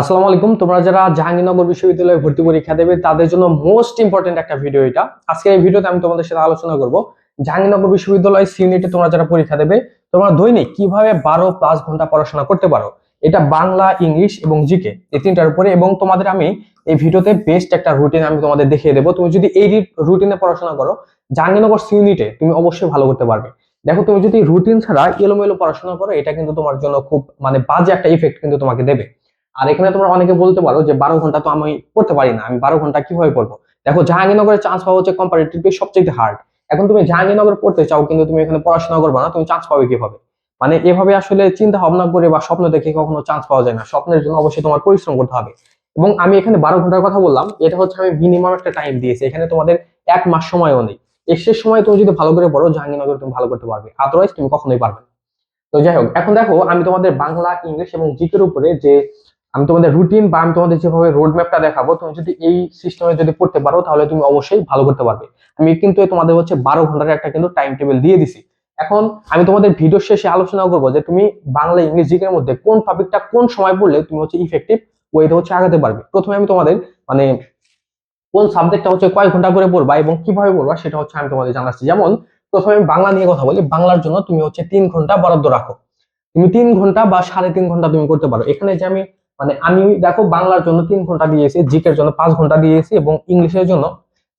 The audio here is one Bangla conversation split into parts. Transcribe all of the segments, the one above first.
আসসালামু আলাইকুম। তোমরা যারা জাহাঙ্গীরনগর বিশ্ববিদ্যালয়ে ভর্তি পরীক্ষা দেবে, তাদের জন্য মোস্ট ইম্পর্টেন্ট একটা ভিডিও এটা। আজকে এই ভিডিওতে আমি তোমাদের সাথে আলোচনা করব। জাহাঙ্গীরনগর বিশ্ববিদ্যালয় সিউনিটে তোমরা যারা পরীক্ষা দেবে, তোমরা দৈনিক কীভাবে বারো প্লাস ঘণ্টা পড়াশোনা করতে পারো? এটা বাংলা, ইংলিশ এবং জিকে এই তিনটার উপরে। এবং তোমাদের আমি এই ভিডিওতে বেস্ট একটা রুটিন আমি তোমাদের দেখিয়ে দেবো। তুমি যদি এই রুটিনে পড়াশোনা করো, জাহাঙ্গীরনগর সিউনিটে তুমি অবশ্যই ভালো করতে পারবে। দেখো, তুমি যদি রুটিন ছাড়া এলোমেলো পড়াশোনা করো, এটা কিন্তু তোমার জন্য খুব মানে বাজে একটা ইফেক্ট কিন্তু তোমাকে দেবে। আর এখানে তোমরা অনেকে বলতে পারো যে বারো ঘণ্টা তো আমি পড়তে পারি না, আমি বারো ঘণ্টা কীভাবে পড়ব দেখো জাহাঙ্গীরনগরের চান্স পাওয়া হচ্ছে কম্পারেটিভলি সবচেয়ে হার্ড এখন তুমি জাহাঙ্গীরনগর পড়তে চাও, কিন্তু তুমি এখানে পড়াশোনা করবে না, তুমি চান্স পাবে কীভাবে? মানে এভাবে আসলে চিন্তা ভাবনা করে বা স্বপ্ন দেখে কখনো চান্স পাওয়া যায় না। স্বপ্নের জন্য অবশ্যই তোমার পরিশ্রম করতে হবে। এবং আমি এখানে বারো ঘণ্টার কথা বললাম, এটা হচ্ছে আমি মিনিমাম একটা টাইম দিয়েছি। এখানে তোমাদের এক মাস সময়ও নেই। এক্সের সময় তুমি যদি ভালো করে পড়ো, জাহাঙ্গীরনগর তুমি ভালো করতে পারবে। আদারওয়াইজ তুমি কখনোই পারবে তো যাই হোক, এখন দেখো আমি তোমাদের বাংলা, ইংলিশ এবং জিকের উপরে যে আমি তোমাদের রুটিন বা আমি তোমাদের যেভাবে রোড ম্যাপটা দেখাবো, তুমি যদি এই সিস্টেমে যদি পড়তে পারো, তাহলে তুমি অবশ্যই ভালো করতে পারবে। আমি কিন্তু তোমাদের হচ্ছে বারো ঘণ্টার একটা কিন্তু টাইম টেবিল দিয়ে দিছি। এখন আমি তোমাদের ভিডিও শেষে আলোচনা করব যে তুমি বাংলা ইংলিশ জিকের মধ্যে কোন টপিকটা কোন সময় পড়লে তুমি হচ্ছে ইফেক্টিভ ওয়েতে হচ্ছে আগাতে পারবে। প্রথমে আমি তোমাদের মানে কোন সাবজেক্টটা হচ্ছে কয় ঘণ্টা করে পড়বা এবং কীভাবে পড়বা সেটা হচ্ছে আমি তোমাদের জানাচ্ছি। যেমন, প্রথমে আমি বাংলা নিয়ে কথা বলি, বাংলার জন্য তুমি হচ্ছে তিন ঘণ্টা বরাদ্দ রাখো। তুমি তিন ঘণ্টা বা সাড়ে তিন ঘণ্টা তুমি করতে পারো। এখানে যে আমি মানে আমি দেখো বাংলার জন্য তিন ঘণ্টা দিয়েছি জিকের জন্য পাঁচ ঘণ্টা দিয়েছি এবং ইংলিশের জন্য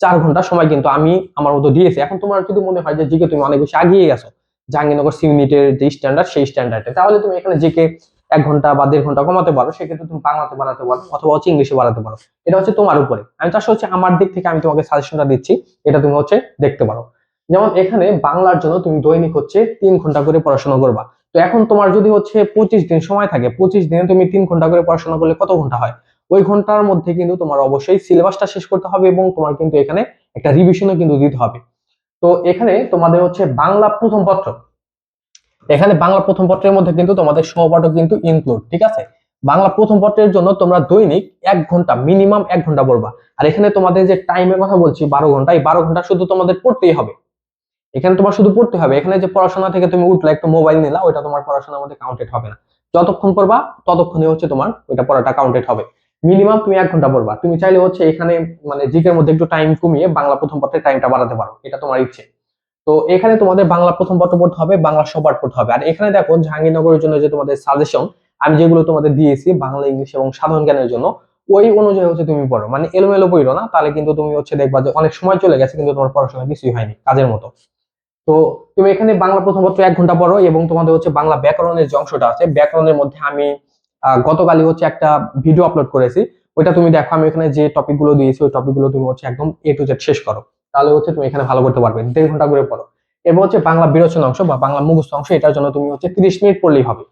চার ঘণ্টা সময় কিন্তু আমি আমার মতো দিয়েছি। এখন তোমার যদি মনে হয় যে জিকে তুমি অনেক বেশি আগিয়ে গেছো, জাহাঙ্গীরনগর সিউনিটের যে স্ট্যান্ডার্ড সেই স্ট্যান্ডার্ডে তাহলে তুমি এখানে জিকে এক ঘণ্টা বা দেড় ঘণ্টা কমাতে পারো, সেক্ষেত্রে তুমি বাংলাতে বাড়াতে পারো অথবা হচ্ছে ইংলিশে বাড়াতে পারো। এটা হচ্ছে তোমার উপরে। আমি চাষ হচ্ছে আমার দিক থেকে আমি তোমাকে সাজেশনটা দিচ্ছি, এটা তুমি হচ্ছে দেখতে পারো। যেমন এখানে বাংলার জন্য তুমি দৈনিক হচ্ছে তিন ঘণ্টা করে পড়াশোনা করবা। তো এখন তোমার যদি হচ্ছে পঁচিশ দিন সময় থাকে, পঁচিশ দিনে তুমি তিন ঘণ্টা করে পড়াশোনা করলে কত ঘণ্টা হয়? ওই ঘণ্টার মধ্যে কিন্তু তোমার অবশ্যই সিলেবাসটা শেষ করতে হবে এবং তোমার কিন্তু এখানে একটা রিভিশনও কিন্তু দিতে হবে। তো এখানে তোমাদের হচ্ছে বাংলা প্রথম পত্র। এখানে বাংলা প্রথম পত্রের মধ্যে কিন্তু তোমাদের সহপাঠক কিন্তু ইনক্লুড ঠিক আছে? বাংলা প্রথম পত্রের জন্য তোমরা দৈনিক এক ঘণ্টা মিনিমাম এক ঘণ্টা পড়বা। আর এখানে তোমাদের যে টাইমের কথা বলছি, বারো ঘণ্টা, এই বারো ঘণ্টা শুধু তোমাদের পড়তেই হবে। এখানে তোমার শুধু পড়তে হবে। এখানে যে পড়াশোনা থেকে তুমি উঠলে, একটা মোবাইল নিলা, ওইটা তোমার পড়াশোনার মধ্যে কাউন্টেড হবে না। যতক্ষণ পড়বা, ততক্ষণই হচ্ছে তোমার ওইটা পড়াটা কাউন্টেড হবে। মিনিমাম তুমি এক ঘণ্টা পড়বা। তুমি চাইলে হচ্ছে এখানে মানে জিকের মধ্যে একটু টাইম কমিয়ে বাংলা প্রথম পত্রের টাইমটা বাড়াতে পারো। এটা তোমার ইচ্ছে। তো এখানে তোমাদের বাংলা প্রথম পত্র পড়তে হবে, বাংলা সবার পড়তে হবে। আর এখানে দেখো জাহাঙ্গীরনগরের জন্য যে তোমাদের সাজেশন আমি যেগুলো তোমাদের দিয়েছি বাংলা, ইংলিশ এবং সাধারণ জ্ঞানের জন্য, ওই অনুযায়ী হচ্ছে তুমি পড়ো। মানে এলোমেলো পড়ো না, তাহলে কিন্তু তুমি হচ্ছে দেখবা যে অনেক সময় চলে গেছে, কিন্তু তোমার পড়াশোনা কিছুই হয়নি, কাজের মতো। তো তুমি এখানে বাংলা প্রথম পত্র এক ঘণ্টা পড়ো এবং তোমাদের হচ্ছে বাংলা ব্যাকরণের যে অংশটা আছে, ব্যাকরণের মধ্যে আমি গতকালই হচ্ছে একটা ভিডিও আপলোড করেছি। ওইটা তুমি দেখো, আমি এখানে যে টপিকগুলো দিয়েছি, ওই টপিকগুলো তুমি হচ্ছে একদম এ টু জেড শেষ করো। তাহলে হচ্ছে তুমি এখানে ভালো করতে পারবে। দেড় ঘণ্টা করে পড়ো। এরপর হচ্ছে বাংলা বিরোচন অংশ বা বাংলা মুখস্থ অংশ, এটার জন্য তুমি হচ্ছে তিরিশ মিনিট পড়লেই হবে।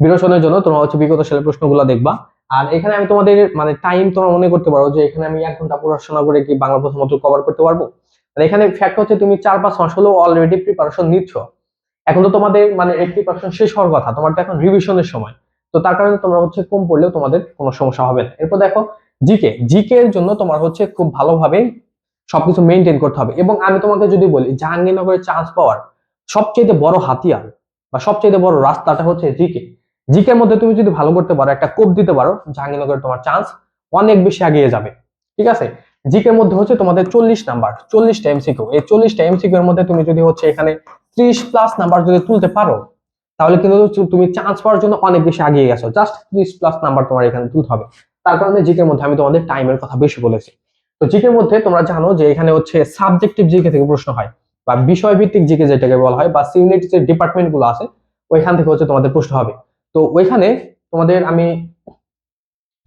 বিরোচনের জন্য তোমরা হচ্ছে বিগত সালের প্রশ্নগুলো দেখবা। আর এখানে আমি তোমাদের মানে টাইম তোমরা মনে করতে পারো যে এখানে আমি এক ঘণ্টা পড়াশোনা করে কি বাংলা প্রথমত কভার করতে পারব? এখানে ফ্যাক্ট হচ্ছে তুমি চার পাঁচ মাস হলেও অলরেডি প্রিপারেশন নিচ্ছ। এখন তো তোমাদের মানে এইটটি পার্সেন্ট শেষ হওয়ার কথা, তোমার তো এখন রিভিশনের সময়। তো তার কারণে তোমরা হচ্ছে কম পড়লেও তোমাদের কোনো সমস্যা হবে না। এরপর দেখো জিকে জিকে এর জন্য তোমার হচ্ছে খুব ভালোভাবে সবকিছু মেনটেন করতে হবে। এবং আমি তোমাকে যদি বলি, জাহাঙ্গীরনগরের চান্স পাওয়ার সবচেয়ে বড় হাতিয়ার বা সবচেয়ে বড় রাস্তাটা হচ্ছে জিকে জিকের মধ্যে তুমি যদি ভালো করতে পারো, একটা কোপ দিতে পারো জাহাঙ্গীরনগরের তোমার চান্স অনেক বেশি এগিয়ে যাবে। ঠিক আছে? জিকের মধ্যে হচ্ছে তোমাদের চল্লিশ নাম্বার, চল্লিশটা এমসিকিউ এই চল্লিশটা এমসিকিউ এর মধ্যে তুমি যদি হচ্ছে এখানে ত্রিশ প্লাস নাম্বার যদি তুলতে পারো, তাহলে কিন্তু তুমি চান্স পাওয়ার জন্য অনেক বেশি এগিয়ে গেছো। জাস্ট ত্রিশ প্লাস নাম্বার তোমার এখানে তুলতে হবে। তার কারণে জিকের মধ্যে আমি তোমাদের টাইমের কথা বেশি বলেছি। তো জিকের মধ্যে তোমরা জানো যে এখানে হচ্ছে সাবজেক্টিভ জিকে থেকে প্রশ্ন হয়, বা বিষয় ভিত্তিক জিকে যেটাকে বলা হয়, বা সিউনিট যে ডিপার্টমেন্টগুলো আছে, ওইখান থেকে হচ্ছে তোমাদের প্রশ্ন হবে। তো ওইখানে তোমাদের আমি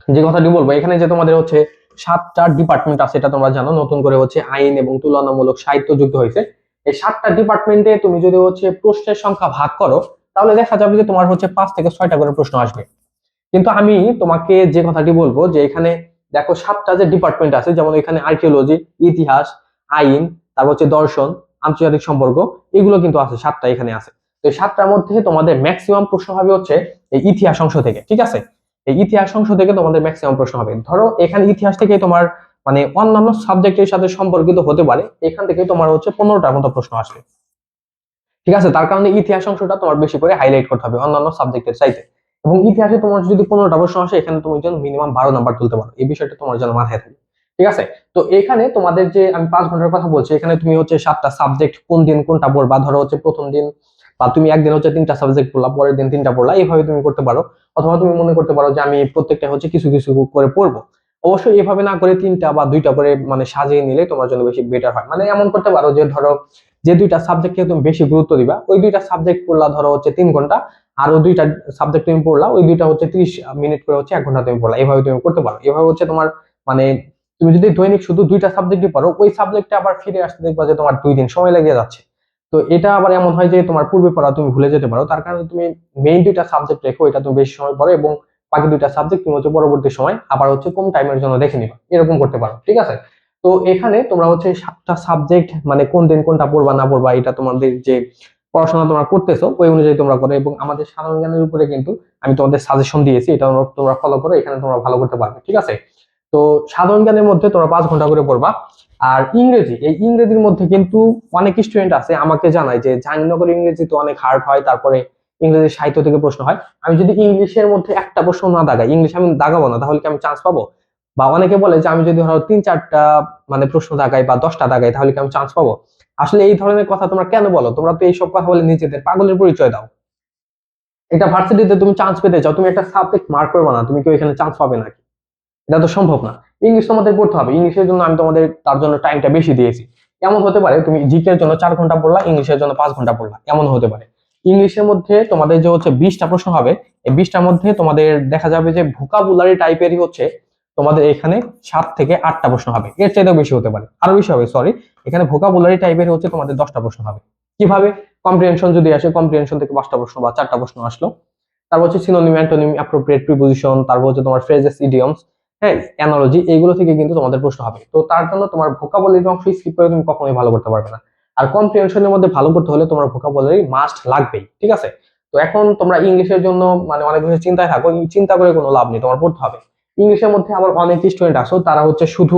যে কথাটি বলব, এখানে যে তোমাদের হচ্ছে সাতটা ডিপার্টমেন্ট আছে, এটা তোমরা জানো। নতুন করে হচ্ছে আইন এবং তুলনামূলক সাহিত্য যুক্ত হয়েছে। এই সাতটা ডিপার্টমেন্টে তুমি যদি হচ্ছে প্রশ্নের সংখ্যা ভাগ করো, তাহলে দেখা যাবে যে তোমার হচ্ছে পাঁচ থেকে ছয়টা করে প্রশ্ন আসবে। কিন্তু আমি তোমাকে যে কথাটি বলব, যে এখানে দেখো সাতটা যে ডিপার্টমেন্ট আছে, যেমন এখানে আর্কিওলজি ইতিহাস, আইন, তারপর হচ্ছে দর্শন, আন্তর্জাতিক সম্পর্ক, এগুলো কিন্তু আছে, সাতটা এখানে আছে। তো সাতটার মধ্যে তোমাদের ম্যাক্সিমাম প্রশ্ন হবে হচ্ছে এই ইতিহাস অংশ থেকে, ঠিক আছে? এই ইতিহাস অংশ থেকে তোমাদের ম্যাক্সিমাম প্রশ্ন হবে। ধরো, এখানে ইতিহাস থেকে তোমার মানে অন্যান্য সাবজেক্টের সাথে সম্পর্কিত হতে পারে, এখান থেকে তোমার হচ্ছে পনেরোটার মতো প্রশ্ন আসবে। ঠিক আছে? তার কারণে ইতিহাস অংশটা তোমার বেশি করে হাইলাইট করতে হবে অন্যান্য সাবজেক্টের চাইতে। এবং ইতিহাসে তোমার যদি পনেরোটা প্রশ্ন আসে, এখানে তুমি যেন মিনিমাম বারো নাম্বার তুলতে পারো। এই বিষয়টা তোমার যেন মাথায় থাকে। ঠিক আছে? তো এখানে তোমাদের যে আমি পাঁচ ঘণ্টার কথা বলছি, এখানে তুমি হচ্ছে সাতটা সাবজেক্ট কোন দিন কোনটা পড়বা? ধরো হচ্ছে প্রথম দিন বা তুমি একদিন হচ্ছে তিনটা সাবজেক্ট পড়লা, পরের দিন তিনটা পড়লা, এইভাবে তুমি করতে পারো। অথবা তুমি মনে করতে পারো যে আমি প্রত্যেকটা হচ্ছে কিছু কিছু করে পড়ব। অবশ্যই এভাবে না করে তিনটা বা দুইটা করে মানে সাজিয়ে নিলে তোমার জন্য বেশি বেটার হয়। মানে এমন করতে পারো যে ধরো যে দুইটা সাবজেক্টকে তুমি বেশি গুরুত্ব দিবা, ওই দুইটা সাবজেক্ট পড়লা ধরো হচ্ছে তিন ঘণ্টা, আর দুইটা সাবজেক্ট তুমি পড়লা, ওই দুইটা হচ্ছে ত্রিশ মিনিট করে হচ্ছে এক ঘণ্টা তুমি পড়লা। এভাবে তুমি করতে পারো। এভাবে হচ্ছে তোমার মানে তুমি যদি দৈনিক শুধু দুইটা সাবজেক্টই পড়ো, ওই সাবজেক্টটা আবার ফিরে আসতে দেখবা যে তোমার দুই দিন সময় লেগে যাচ্ছে। তো এটা আবার এমন হয় যে তোমার পূর্বে পড়া তুমি ভুলে যেতে পারো। তার কারণে তুমি মেইন দুইটা সাবজেক্ট রেখো, এটা তুমি বেশি সময় পড়ো এবং বাকি দুইটা সাবজেক্ট তুমি হচ্ছে পরবর্তী সময় আবার হচ্ছে কম টাইমের জন্য দেখে নিবা। এরকম করতে পারো, ঠিক আছে? তো এখানে তোমরা হচ্ছে সাতটা সাবজেক্ট মানে কোন দিন কোনটা পড়বা না পড়বা, এটা তোমাদের যে পড়াশোনা তোমরা করতেছো, ওই অনুযায়ী তোমরা করো এবং আমাদের সাধারণ জ্ঞানের উপরে কিন্তু আমি তোমাদের সাজেশন দিয়েছি, এটা তোমরা ফলো করো, এখানে তোমরা ভালো করতে পারবে, ঠিক আছে? তো সাধারণ জ্ঞানের মধ্যে তোমরা পাঁচ ঘণ্টা করে পড়বা। আর ইংরেজি, এই ইংরেজির মধ্যে কিন্তু অনেক স্টুডেন্ট আছে, আমাকে জানায় যে জাহাঙ্গীরনগর ইংরেজি তো অনেক হার্ড হয়, তারপরে ইংরেজি সাহিত্য থেকে প্রশ্ন হয়। আমি যদি ইংলিশের মধ্যে একটা প্রশ্ন না দাগাই, ইংলিশ আমি দাগাবো না, তাহলে কি আমি চান্স পাবো? বা অনেকে বলে যে আমি যদি ধরো তিন চারটা মানে প্রশ্ন দাগাই বা দশটা দাগাই, তাহলে কি আমি চান্স পাবো? আসলে এই ধরনের কথা তোমরা কেন বলো? তোমরা তো এইসব কথা বলে নিজেদের পাগলের পরিচয় দাও। এটা ভার্সিটিতে তুমি চান্স পেতে চাও তুমি একটা সাবজেক্ট মার্ক করবে না, তুমি কি এখানে চান্স পাবে নাকি? এটা তো সম্ভব না। ইংলিশ তোমাদের পড়তে হবে। ইংলিশের জন্য আমি তোমাদের তার জন্য টাইমটা বেশি দিয়েছি। এমন হতে পারে তুমি জিকের জন্য চার ঘণ্টা পড়লা ইংলিশের জন্য পাঁচ ঘণ্টা পড়লা। এমন হতে পারে। ইংলিশের মধ্যে তোমাদের যে হচ্ছে বিশটা প্রশ্ন হবে, এই বিশটার মধ্যে তোমাদের দেখা যাবে যে ভোকাবুলারি টাইপেরই হচ্ছে তোমাদের এখানে সাত থেকে আটটা প্রশ্ন হবে। এর চাইতেও বেশি হতে পারে। আরও বেশি হবে সরি এখানে ভোকাবুলারি টাইপের হচ্ছে তোমাদের দশটা প্রশ্ন হবে। কীভাবে? কম্প্রিহেনশন যদি আসে কম্প্রিহেনশন থেকে পাঁচটা প্রশ্ন বা চারটা প্রশ্ন আসলো। তারপর হচ্ছে সিনোনিম অ্যান্টোনিম অ্যাপ্রোপ্রিয়েট প্রিপোজিশন তারপর হচ্ছে তোমার ফ্রেজেস ইডিয়মস হ্যাঁ অ্যানালজি এইগুলো থেকে কিন্তু তোমাদের প্রশ্ন হবে। তো তার জন্য তোমার ভোকাবুলারি অংশ স্কিপ করে তুমি কখনোই ভালো করতে পারবে না। আর কম্প্রিহেনশনের মধ্যে ভালো করতে হলে তোমার ভোকাবুলারি মাস্ট লাগবেই, ঠিক আছে? তো এখন তোমরা ইংলিশের জন্য মানে অনেক বেশি চিন্তায় থাকো চিন্তা করে কোনো লাভ নেই, তোমার পড়তে হবে। ইংলিশের মধ্যে আবার অনেক স্টুডেন্ট আসো, তারা হচ্ছে শুধু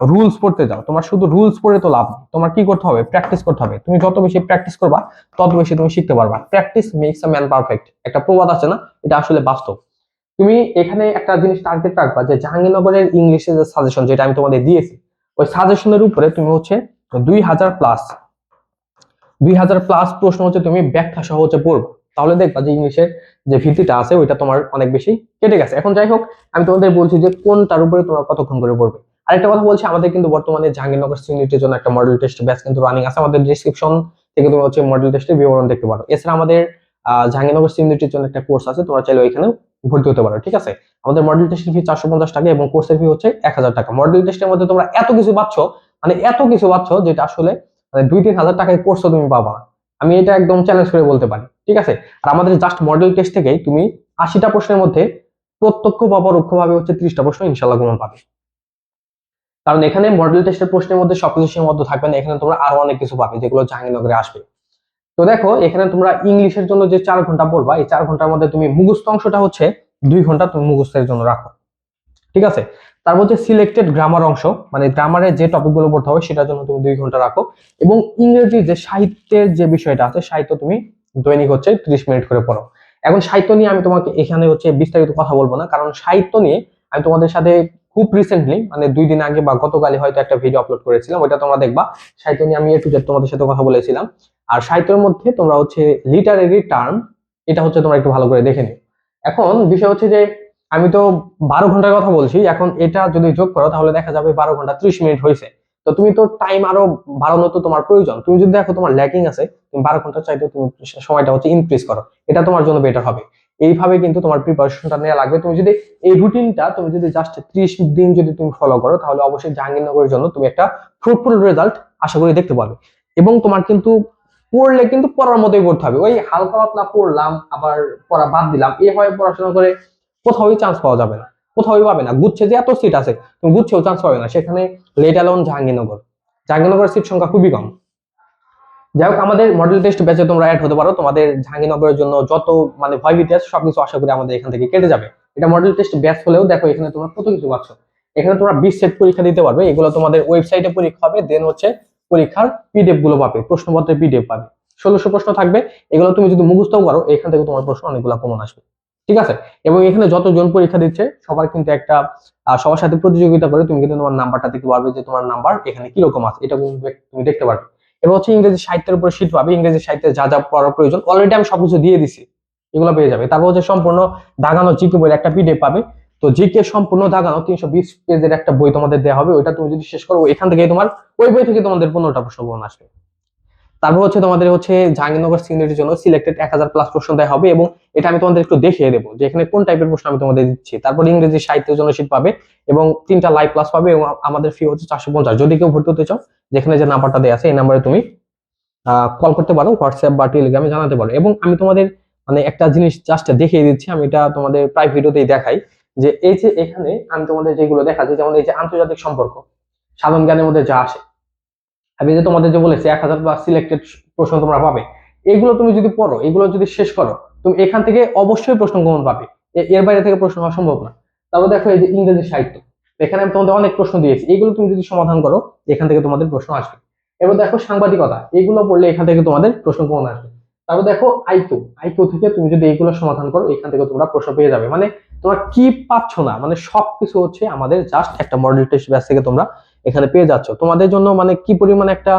রুলস পড়তে যাও। তোমার শুধু রুলস পড়ে তো লাভ নেই। তোমার কি করতে হবে? প্র্যাকটিস করতে হবে। তুমি যত বেশি প্র্যাকটিস করবা, তত বেশি তুমি শিখতে পারবা। Practice makes a man perfect একটা প্রবাদ আছে না? এটা আসলে বাস্তব। তুমি এখানে একটা জিনিস টার্গেট রাখবা যে জাহাঙ্গীরনগরের ইংলিশের যে সাজেশন যেটা আমি তোমাদের দিয়েছি, ওই সাজেশনের উপরে তুমি হচ্ছে দুই হাজার প্লাস দুই হাজার প্লাস প্রশ্ন হচ্ছে তুমি ব্যাখ্যা সহ হচ্ছে পড়ব। তাহলে দেখবা যে ইংলিশের যে ভিত্তিটা আছে, ওইটা তোমার অনেক বেশি কেটে গেছে। এখন যাই হোক, আমি তোমাদের বলছি যে কোনটার উপরে তোমরা কতক্ষণ করে পড়বে। আরেকটা কথা বলছি, আমাদের কিন্তু বর্তমানে জাহাঙ্গীরনগর সিউনিটির জন্য একটা মডেল টেস্ট ব্যাচ কিন্তু রানিং আছে। আমাদের ডিসক্রিপশন থেকে তুমি হচ্ছে মডেল টেস্টের বিবরণ দেখতে পারো। এছাড়া আমাদের জাহাঙ্গীরনগর সিউনিটির জন্য একটা কোর্স আছে, তোমরা চাইলে ওইখানেও ভর্তি হতে পারো, ঠিক আছে? আমাদের মডেল টেস্টের ফি চারশো পঞ্চাশ টাকা এবং কোর্সের ফি হচ্ছে এক হাজার টাকা। মডেল টেস্টের মধ্যে তোমরা এত কিছু পাচ্ছ মানে এত কিছু পাচ্ছ যেটা আসলে মানে দুই তিন হাজার টাকায় কোর্সও তুমি পাবা না। আমি এটা একদম চ্যালেঞ্জ করে বলতে পারি, ঠিক আছে? আর আমাদের জাস্ট মডেল টেস্ট থেকেই তুমি আশিটা প্রশ্নের মধ্যে প্রত্যক্ষ বা পরোক্ষভাবে হচ্ছে ত্রিশটা প্রশ্ন ইনশাল্লাহ গুণ পাবে। কারণ এখানে মডেল টেস্টের প্রশ্নের মধ্যে সবকিছু সীমাবদ্ধ থাকবে না, এখানে তোমরা আরও অনেক কিছু পাবে, যেগুলো জাহাঙ্গীরনগরে আসবে। তো দেখো, এখানে তোমরা ইংলিশের জন্য যে চার ঘণ্টা পড়বা এই চার ঘণ্টার মধ্যে তুমি মুখস্থ অংশটা হচ্ছে দুই ঘণ্টা তুমি মুখস্থের জন্য রাখো। ঠিক আছে? তার মধ্যে সিলেক্টেড গ্রামার অংশ মানে গ্রামারের যে টপিকগুলো পড়তে হবে সেটার জন্য তুমি দুই ঘণ্টা রাখো এবং ইংরেজি যে সাহিত্যের যে বিষয়টা আছে, সাহিত্য তুমি দৈনিক হচ্ছে ত্রিশ মিনিট করে পড়ো। এখন সাহিত্য নিয়ে আমি তোমাকে এখানে হচ্ছে বিস্তারিত কথা বলব না, কারণ সাহিত্য নিয়ে আমি তোমাদের সাথে খুব রিসেন্টলি মানে দুই দিন আগে বা গতকালই হয়তো একটা ভিডিও আপলোড করেছিলাম, ওইটা তোমরা দেখবা। সাহিত্য নিয়ে আমি একটু তোমাদের সাথে কথা বলেছিলাম। আর সাহিত্যের মধ্যে তোমরা হচ্ছে লিটারেরি টার্ম এটা হচ্ছে তোমরা একটু ভালো করে দেখে নিও। এখন বিষয় হচ্ছে যে, আমি তো বারো ঘণ্টার কথা বলছি, এখন এটা যদি যোগ করো, তাহলে দেখা যাবে বারো ঘণ্টা ত্রিশ মিনিট হয়েছে তো তুমি তো টাইম আরও বাড়ানো তো তোমার প্রয়োজন। তুমি যদি দেখো তোমার ল্যাকিং আছে, তুমি বারো ঘণ্টা চাইতে তুমি সময়টা হচ্ছে ইনক্রিজ করো। এটা তোমার জন্য বেটার হবে। এইভাবে কিন্তু তোমার প্রিপারেশনটা নেওয়া লাগবে। তুমি যদি এই রুটিনটা তুমি যদি জাস্ট ত্রিশ দিন যদি তুমি ফলো করো, তাহলে অবশ্যই জাহাঙ্গীরনগরের জন্য তুমি একটা ফ্রুটফুল রেজাল্ট আশা করি দেখতে পাবে। এবং তোমার কিন্তু পড়লে কিন্তু পড়ার মতোই পড়তে হবে। ওই হালকা পাতলা পড়লাম, আবার পড়া বাদ দিলাম এভাবে পড়াশোনা করে কোথাওই চান্স পাওয়া যাবে না। কোথাওই পাবে না। গুচ্ছে যে এত সিট আছে, তুমি গুচ্ছেও চান্স পাবে না। সেখানে লেট অ্যালোন জাহাঙ্গীরনগর। জাহাঙ্গীরনগরের সিট সংখ্যা খুবই কম। যাই হোক আমাদের মডেল টেস্ট ব্যাচে তোমরা অ্যাড হতে পারো। তোমাদের জাহাঙ্গীরনগরের জন্য যত মানে ভয় ভীতি আছে, সবকিছু আশা করি আমাদের এখান থেকে কেটে যাবে। এটা মডেল টেস্ট ব্যাচ হলেও দেখো, এখানে তোমরা কত কিছু পাচ্ছ। এখানে তোমরা বিশ সেট পরীক্ষা দিতে পারবে। এগুলো তোমাদের ওয়েবসাইটে পরীক্ষা হবে দেন হচ্ছে পরীক্ষার পিডিএফগুলো পাবে, প্রশ্নপত্রের পিডিএফ পাবে। ষোলোশো প্রশ্ন থাকবে। এগুলো তুমি যদি মুখস্থও করো, এখান থেকে তোমার প্রশ্ন অনেকগুলো কমন আসবে। ঠিক আছে? এবং এখানে যতজন পরীক্ষা দিচ্ছে, সবার কিন্তু একটা সবার সাথে প্রতিযোগিতা করে তুমি কিন্তু তোমার নাম্বারটা দেখতে পারবে যে তোমার নাম্বার এখানে কীরকম আছে। এটা তুমি দেখতে পারবে। এবার হচ্ছে ইংরেজি সাহিত্যের উপর শীত পাবে, ইংরেজি সাহিত্যে যা যা পড়ার প্রয়োজন অলরেডি আমি সবকিছু দিয়ে দিছি, এগুলো পেয়ে যাবে। তারপর হচ্ছে সম্পূর্ণ দাগানো জিকে বই একটা পিডিএফ পাবে। তো জিকে সম্পূর্ণ দাগানো তিনশো বিশ পেজের একটা বই তোমাদের দেওয়া হবে, ওইটা তুমি যদি শেষ করো এখান থেকে তোমার, ওই বই থেকে তোমাদের পনেরোটা প্রশ্ন আসবে। তারপর হচ্ছে তোমাদের হচ্ছে জাহাঙ্গীরনগর সিনিয়রের জন্য সিলেক্টেড এক হাজার প্লাস প্রশ্ন দেওয়া হবে এবং এটা আমি তোমাদের একটু দেখিয়ে দেবো যে এখানে কোন টাইপের প্রশ্ন আমি তোমাদের দিচ্ছি। তারপর ইংরেজি সাহিত্যের জন্য শীত পাবে এবং তিনটা লাইভ ক্লাস পাবে এবং আমাদের ফি হচ্ছে চারশো পঞ্চাশ। যদি কেউ ভর্তি হতে চাও, যেখানে যে নাম্বারটা দেওয়া আছে, এই নাম্বারে তুমি কল করতে পারো হোয়াটসঅ্যাপ বা টেলিগ্রামে জানাতে পারো। এবং আমি তোমাদের মানে একটা জিনিস জাস্ট দেখিয়ে দিচ্ছি, আমি এটা তোমাদের প্রায় ভিডিওতেই দেখাই, যে এই যে এখানে আমি তোমাদের যেগুলো দেখাচ্ছি, যেমন এই যে আন্তর্জাতিক সম্পর্ক, সাধারণ জ্ঞানের মধ্যে যা আসে আমি যে তোমাদের যে বলেছি, এক হাজার প্লাস সিলেক্টেড প্রশ্ন তোমরা পাবে। এগুলো তুমি যদি পড়ো, এগুলো যদি শেষ করো, তুমি এখান থেকে অবশ্যই প্রশ্ন কমন পাবে। এর বাইরে থেকে প্রশ্ন হওয়া সম্ভব না। তারপর দেখো এই যে ইংরেজি সাহিত্য। এখানে আমি তোমাদের অনেক প্রশ্ন দিয়েছি। এগুলো তুমি যদি সমাধান করো, এখান থেকে তোমাদের প্রশ্ন আসবে। এবার দেখো সাংবাদিকতা। এগুলো পড়লে এখান থেকে তোমাদের প্রশ্ন কমন আসবে। তারপর দেখো আইকিউ আইকিউ থেকে তুমি যদি এইগুলো সমাধান করো, এখান থেকে তোমরা প্রশ্ন পেয়ে যাবে। মানে তোমরা কি পাচ্ছ না? মানে সবকিছু হচ্ছে আমাদের জাস্ট একটা মডেল টেস্ট ব্যাচ থেকে তোমরা এখানে পেয়ে যাচ্ছ। তোমাদের জন্য মানে কি পরিমাণে একটা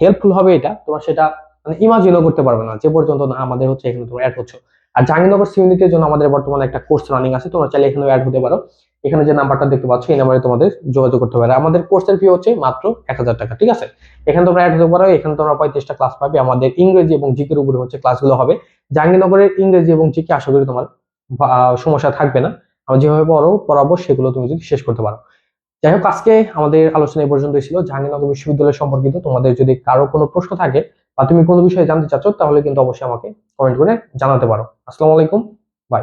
হেল্পফুল হবে এটা? তোমরা সেটা মানে ইমাজিনও করতে পারবে না। যে পর্যন্ত না আমাদের হচ্ছে এখানে তোমরা অ্যাড হচ্ছে। আর জাহাঙ্গীরনগর সিউনিটির জন্য আমাদের বর্তমানে একটা কোর্স রানিং আছে। তোমরা চাইলে এখানে অ্যাড হতে পারো। এখানে যে নাম্বারটা দেখতে পাচ্ছ, এই নাম্বারে তোমাদের যোগাযোগ করতে পারো। আমাদের কোর্সের ফি হচ্ছে মাত্র এক হাজার টাকা, ঠিক আছে? এখানে তোমরা অ্যাড হতে পারো। এখানে তোমরা পঁয়ত্রিশটা ক্লাস পাবে। আমাদের ইংরেজি এবং জিকের উপরে হচ্ছে ক্লাসগুলো হবে। জাহাঙ্গীরনগরের ইংরেজি এবং জিকে আশা করি তোমার সমস্যা থাকবে না। আমরা যেভাবে পড়ো, পড়াবো, সেগুলো তুমি যদি শেষ করতে পারো। যাই হোক, আজকে আমাদের আলোচনা এই পর্যন্তই ছিল। জাহাঙ্গীরনগর বিশ্ববিদ্যালয় সম্পর্কিত তোমাদের যদি কারও কোনো প্রশ্ন থাকে বা তুমি কোনো বিষয়ে জানতে চাচ্ছ, তাহলে কিন্তু অবশ্যই আমাকে কমেন্ট করে জানাতে পারো। আসসালামু আলাইকুম বাই